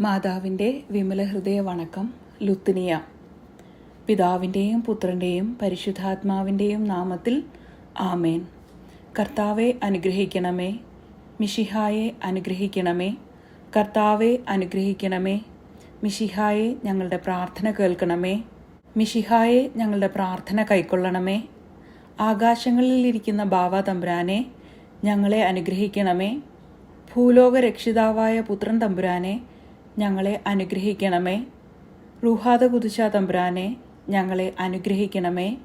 മാതാവിന്റെ വിമല ഹൃദയ വണക്കം ലുത്തിനിയ പിതാവിന്റെയും പുത്രന്റെയും പരിശുദ്ധാത്മാവിന്റെയും നാമത്തിൽ ആമേൻ. കർത്താവെ അനുഗ്രഹിക്കണമേ. മിഷിഹായെ അനുഗ്രഹിക്കണമേ. കർത്താവെ അനുഗ്രഹിക്കണമേ. മിഷിഹായെ ഞങ്ങളുടെ പ്രാർത്ഥന കേൾക്കണമേ. മിഷിഹായെ ഞങ്ങളുടെ പ്രാർത്ഥന കൈക്കൊള്ളണമേ. ആകാശങ്ങളിലിരിക്കുന്ന ബാവ തമ്പുരാനെ ഞങ്ങളെ അനുഗ്രഹിക്കണമേ. ഭൂലോക രക്ഷിതാവായ പുത്രൻ തമ്പുരാനെ ഞങ്ങളെ അനുഗ്രഹിക്കണമേ. റുഹാദ കുതിച്ച തമ്പ്രാനെ ഞങ്ങളെ അനുഗ്രഹിക്കണമേ.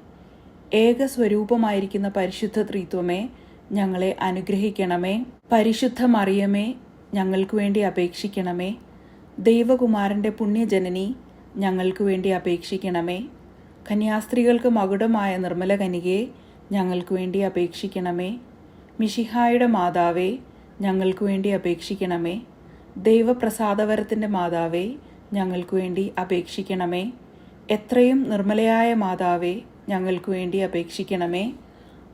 ഏക സ്വരൂപമായിരിക്കുന്ന പരിശുദ്ധ ത്രിത്വമേ ഞങ്ങളെ അനുഗ്രഹിക്കണമേ. പരിശുദ്ധ മറിയമേ ഞങ്ങൾക്ക് വേണ്ടി അപേക്ഷിക്കണമേ. ദൈവകുമാരന്റെ പുണ്യജനനി ഞങ്ങൾക്ക് വേണ്ടി അപേക്ഷിക്കണമേ. കന്യാസ്ത്രീകൾക്ക് മകുടമായ നിർമ്മല കനികയെ ഞങ്ങൾക്ക് വേണ്ടി അപേക്ഷിക്കണമേ. മിഷിഹായുടെ മാതാവേ ഞങ്ങൾക്ക് വേണ്ടി അപേക്ഷിക്കണമേ. ദൈവപ്രസാദവരത്തിന്റെ മാതാവേ ഞങ്ങൾക്ക് വേണ്ടി അപേക്ഷിക്കണമേ. എത്രയും നിർമ്മലയായ മാതാവേ ഞങ്ങൾക്ക് വേണ്ടി അപേക്ഷിക്കണമേ.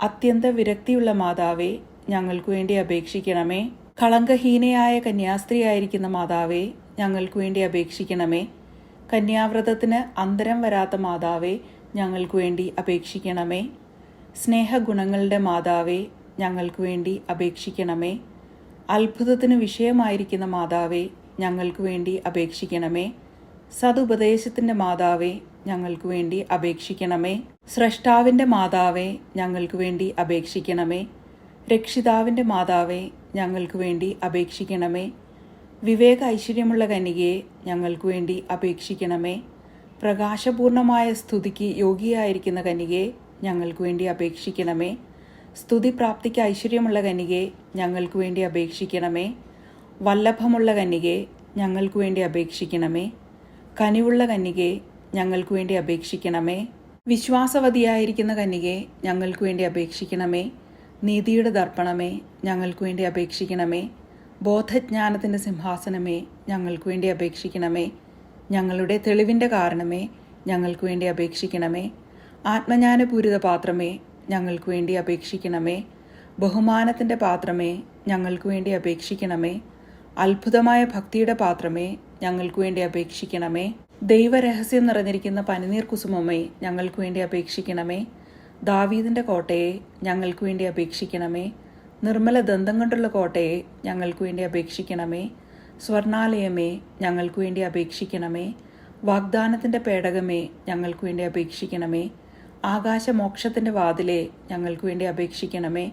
അത്യന്ത വിരക്തിയുള്ള മാതാവേ ഞങ്ങൾക്ക് വേണ്ടി അപേക്ഷിക്കണമേ. കളങ്കഹീനയായ കന്യാസ്ത്രീയായിരിക്കുന്ന മാതാവേ ഞങ്ങൾക്ക് വേണ്ടി അപേക്ഷിക്കണമേ. കന്യാവ്രതത്തിന് അന്തരം വരാത്ത മാതാവേ ഞങ്ങൾക്ക് വേണ്ടി അപേക്ഷിക്കണമേ. സ്നേഹഗുണങ്ങളുടെ മാതാവേ ഞങ്ങൾക്ക് വേണ്ടി അപേക്ഷിക്കണമേ. അത്ഭുതത്തിന് വിഷയമായിരിക്കുന്ന മാതാവേ ഞങ്ങൾക്ക് വേണ്ടി അപേക്ഷിക്കണമേ. സതുപദേശത്തിന്റെ മാതാവേ ഞങ്ങൾക്ക് വേണ്ടി അപേക്ഷിക്കണമേ. സ്രഷ്ടാവിന്റെ മാതാവേ ഞങ്ങൾക്ക് വേണ്ടി അപേക്ഷിക്കണമേ. രക്ഷിതാവിന്റെ മാതാവേ ഞങ്ങൾക്ക് വേണ്ടി അപേക്ഷിക്കണമേ. വിവേക ഐശ്വര്യമുള്ള കനികയെ ഞങ്ങൾക്ക് വേണ്ടി അപേക്ഷിക്കണമേ. പ്രകാശപൂർണമായ സ്തുതിക്ക് യോഗിയായിരിക്കുന്ന കനികയെ ഞങ്ങൾക്ക് വേണ്ടി അപേക്ഷിക്കണമേ. സ്തുതി പ്രാപ്തിക്ക് ഐശ്വര്യമുള്ള കന്യകയെ ഞങ്ങൾക്ക് വേണ്ടി അപേക്ഷിക്കണമേ. വല്ലഭമുള്ള കന്യകയെ ഞങ്ങൾക്ക് വേണ്ടി അപേക്ഷിക്കണമേ. കനിവുള്ള കന്യകയെ ഞങ്ങൾക്ക് വേണ്ടി അപേക്ഷിക്കണമേ. വിശ്വാസവതിയായിരിക്കുന്ന കന്യകയെ ഞങ്ങൾക്ക് വേണ്ടി അപേക്ഷിക്കണമേ. നീതിയുടെ ദർപ്പണമേ ഞങ്ങൾക്ക് വേണ്ടി അപേക്ഷിക്കണമേ. ബോധജ്ഞാനത്തിന്റെ സിംഹാസനമേ ഞങ്ങൾക്ക് വേണ്ടി അപേക്ഷിക്കണമേ. ഞങ്ങളുടെ തെളിവിന്റെ കാരണമേ ഞങ്ങൾക്ക് വേണ്ടി അപേക്ഷിക്കണമേ. ആത്മജ്ഞാനപൂരിത പാത്രമേ ഞങ്ങൾക്ക് വേണ്ടി അപേക്ഷിക്കണമേ. ബഹുമാനത്തിന്റെ പാത്രമേ ഞങ്ങൾക്ക് വേണ്ടി അപേക്ഷിക്കണമേ. അത്ഭുതമായ ഭക്തിയുടെ പാത്രമേ ഞങ്ങൾക്ക് വേണ്ടി അപേക്ഷിക്കണമേ. ദൈവരഹസ്യം നിറഞ്ഞിരിക്കുന്ന പനിനീർ കുസുമമേ ഞങ്ങൾക്ക് വേണ്ടി അപേക്ഷിക്കണമേ. ദാവീദിന്റെ കോട്ടയെ ഞങ്ങൾക്ക് വേണ്ടി അപേക്ഷിക്കണമേ. നിർമ്മല ദന്തം കൊണ്ടുള്ള കോട്ടയെ ഞങ്ങൾക്ക് വേണ്ടി അപേക്ഷിക്കണമേ. സ്വർണാലയമേ ഞങ്ങൾക്ക് വേണ്ടി അപേക്ഷിക്കണമേ. വാഗ്ദാനത്തിന്റെ പേടകമേ ഞങ്ങൾക്ക് വേണ്ടി അപേക്ഷിക്കണമേ. ആകാശമോക്ഷത്തിന്റെ വാതിലെ ഞങ്ങൾക്ക് വേണ്ടി അപേക്ഷിക്കണമേ.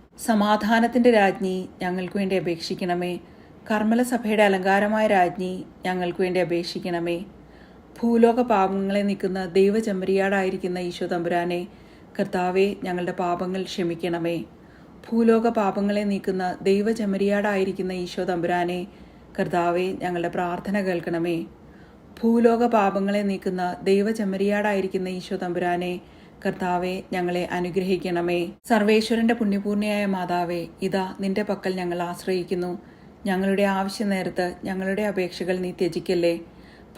സമാധാനത്തിന്റെ രാജ്ഞി ഞങ്ങൾക്ക് വേണ്ടി അപേക്ഷിക്കണമേ. കർമ്മല സഭയുടെ അലങ്കാരമായ രാജ്ഞി ഞങ്ങൾക്ക് വേണ്ടി അപേക്ഷിക്കണമേ. ഭൂലോക പാപങ്ങളെ നിൽക്കുന്ന ദൈവചമ്പരിയാടായിരിക്കുന്ന ഈശോ തമ്പുരാനെ കർത്താവെ ഞങ്ങളുടെ പാപങ്ങൾ ക്ഷമിക്കണമേ. ഭൂലോക പാപങ്ങളെ നീക്കുന്ന ദൈവചമരിയാടായിരിക്കുന്ന ഈശോ തമ്പുരാനെ കർത്താവെ ഞങ്ങളുടെ പ്രാർത്ഥന കേൾക്കണമേ. ഭൂലോക പാപങ്ങളെ നീക്കുന്ന ദൈവചമരിയാടായിരിക്കുന്ന ഈശോ തമ്പുരാനെ കർത്താവെ ഞങ്ങളെ അനുഗ്രഹിക്കണമേ. സർവേശ്വരന്റെ പുണ്യപൂർണയായ മാതാവേ ഇതാ നിന്റെ പക്കൽ ഞങ്ങൾ ആശ്രയിക്കുന്നു. ഞങ്ങളുടെ ആവശ്യ നേരത്ത് ഞങ്ങളുടെ അപേക്ഷകൾ നീ ത്യജിക്കല്ലേ.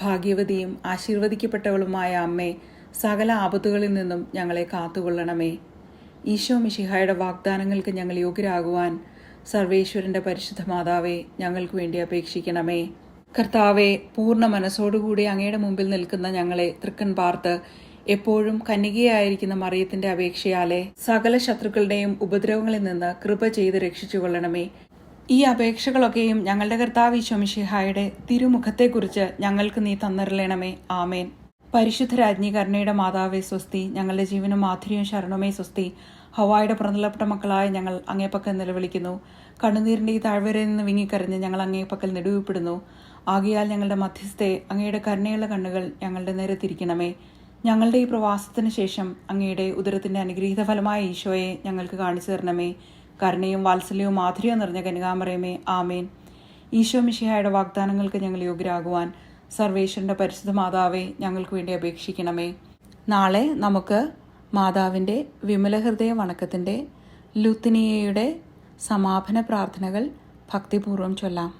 ഭാഗ്യവതിയും ആശീർവദിക്കപ്പെട്ടവളുമായ അമ്മേ സകല ആപത്തുകളിൽ നിന്നും ഞങ്ങളെ കാത്തുകൊള്ളണമേ. ഈശോ മിഷിഹായുടെ വാഗ്ദാനങ്ങൾക്ക് ഞങ്ങൾ യോഗ്യരാകുവാൻ സർവേശ്വരന്റെ പരിശുദ്ധ മാതാവേ ഞങ്ങൾക്ക് വേണ്ടി അപേക്ഷിക്കണമേ. കർത്താവെ പൂർണ മനസ്സോടുകൂടി അങ്ങയുടെ മുമ്പിൽ നിൽക്കുന്ന ഞങ്ങളെ തൃക്കൻ പാർത്ത് എപ്പോഴും കന്യകയായിരിക്കുന്ന മറിയത്തിന്റെ അപേക്ഷയാലെ സകല ശത്രുക്കളുടെയും ഉപദ്രവങ്ങളിൽ നിന്ന് കൃപ ചെയ്ത് രക്ഷിച്ചുകൊള്ളണമേ ഈ അപേക്ഷകളൊക്കെയും ഞങ്ങളുടെ കർത്താവ് ഈശോമിഷിഹായുടെ തിരുമുഖത്തെക്കുറിച്ച് ഞങ്ങൾക്ക് നീ തന്നറിയണമേ ആമേൻ. പരിശുദ്ധ രാജ്ഞി കരുണയുടെ മാതാവേ സ്വസ്തി ഞങ്ങളുടെ ജീവനും മാധുര്യവും ശരണമേ സ്വസ്തി. ഹവായുടെ പ്രതലപ്പെട്ട മക്കളായ ഞങ്ങൾ അങ്ങേപ്പക്കൽ നിലവിളിക്കുന്നു. കണ്ണുനീരിന്റെ ഈ താഴ്വരയിൽ നിന്ന് വിങ്ങിക്കരഞ്ഞ് ഞങ്ങൾ അങ്ങേപ്പക്കൽ നെടുവിപ്പെടുന്നു ആകിയാൽ ഞങ്ങളുടെ മധ്യസ്ഥയെ അങ്ങയുടെ കരുണയുള്ള കണ്ണുകൾ ഞങ്ങളുടെ നേരെ തിരിക്കണമേ. ഞങ്ങളുടെ ഈ പ്രവാസത്തിന് ശേഷം അങ്ങയുടെ ഉദരത്തിന്റെ അനുഗ്രഹീത ഫലമായ ഈശോയെ ഞങ്ങൾക്ക് കാണിച്ചു തരണമേ. കരുണയും വാത്സല്യവും മാധുര്യവും നിറഞ്ഞ കനികാമറയമേ. ആമേൻ. ഈശോ മിഷിഹായുടെ വാഗ്ദാനങ്ങൾക്ക് ഞങ്ങൾ യോഗ്യരാകുവാൻ സർവേശ്വരന്റെ പരിശുദ്ധ മാതാവെ ഞങ്ങൾക്ക് വേണ്ടി അപേക്ഷിക്കണമേ. നാളെ നമുക്ക് മാതാവിന്റെ വിമലഹൃദയ വണക്കത്തിന്റെ ലുത്തിനിയയുടെ സമാപന പ്രാർത്ഥനകൾ ഭക്തിപൂർവം ചൊല്ലാം.